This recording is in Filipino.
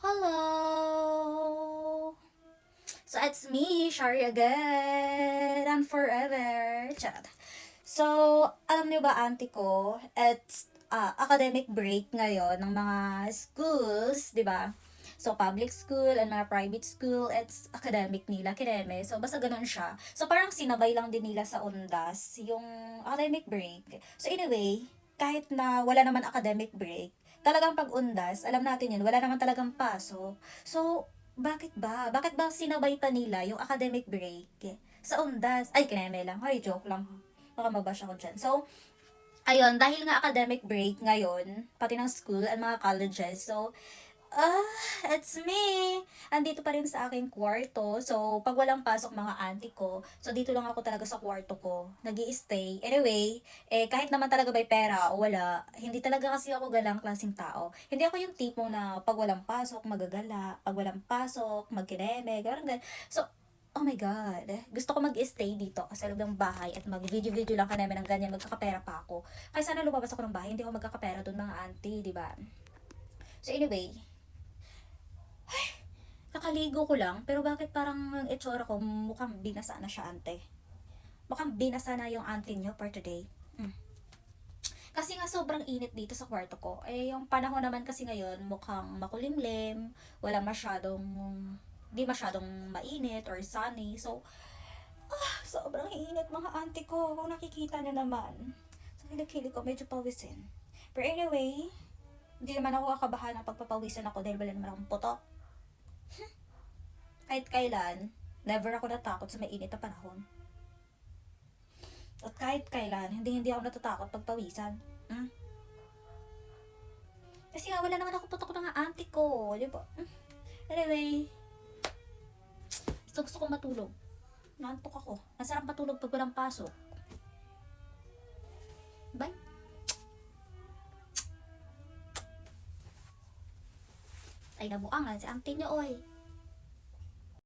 Hello! So, it's me, Shari again, and forever. Chat. So, alam niyo ba, auntie ko, it's ah, academic break ngayon ng mga schools, di ba? So, public school and mga private school, it's academic nila, kineme. So, basta ganun siya. So, parang sinabay lang din nila sa undas yung academic break. So, anyway, kahit na wala naman academic break, talagang pag undas, alam natin yun, wala naman talagang pasok. So, bakit ba? Bakit ba sinabay pa nila yung academic break sa undas? Ay, kineme lang. Ay, joke lang. Baka mabash ako dyan. So, ayun, dahil nga academic break ngayon, pati ng school and mga colleges, so, ah, it's me! Andito pa rin sa aking kwarto. So, pag walang pasok mga auntie ko, so dito lang ako talaga sa kwarto ko. nag stay Anyway, eh, kahit naman talaga may pera o wala, hindi talaga kasi ako galang klaseng tao. Hindi ako yung tipong na pag walang pasok, magagala. Pag walang pasok, magkineme, gano'n gano'n. So, oh my God, gusto ko mag-stay dito sa loob ng bahay at mag-video-video lang ka namin ng ganyan, magkakapera pa ako. Kaya sana lumabas ako ng bahay, hindi ako magkakapera doon mga auntie, di ba? So anyway, ay, nakaligo ko lang, pero bakit parang ang itsura ko mukhang binasa na siya ante? Mukhang binasa na yung auntie nyo for today. Mm. Kasi nga sobrang init dito sa kwarto ko. Eh, yung panahon naman kasi ngayon, mukhang makulimlim, wala masyadong, di masyadong mainit or sunny. So, ah, sobrang init mga auntie ko. Kung nakikita nyo naman. Sa kilig-kilig ko, medyo pawisin. Pero anyway, hindi naman ako kakabahan ng pagpapawisan ako dahil wala naman akong putok. Kahit kailan, never ako natakot sa mainit na panahon. At kahit kailan, hindi hindi ako natatakot pagpawisan. Hmm? Kasi nga, wala naman ako putok ng auntie ko, di ba? Hmm. Anyway, gusto, gusto ko matulog. Nantok ako. Masarap matulog pag walang pasok. Bye. Ay, nabuangan si auntie niyo, oy.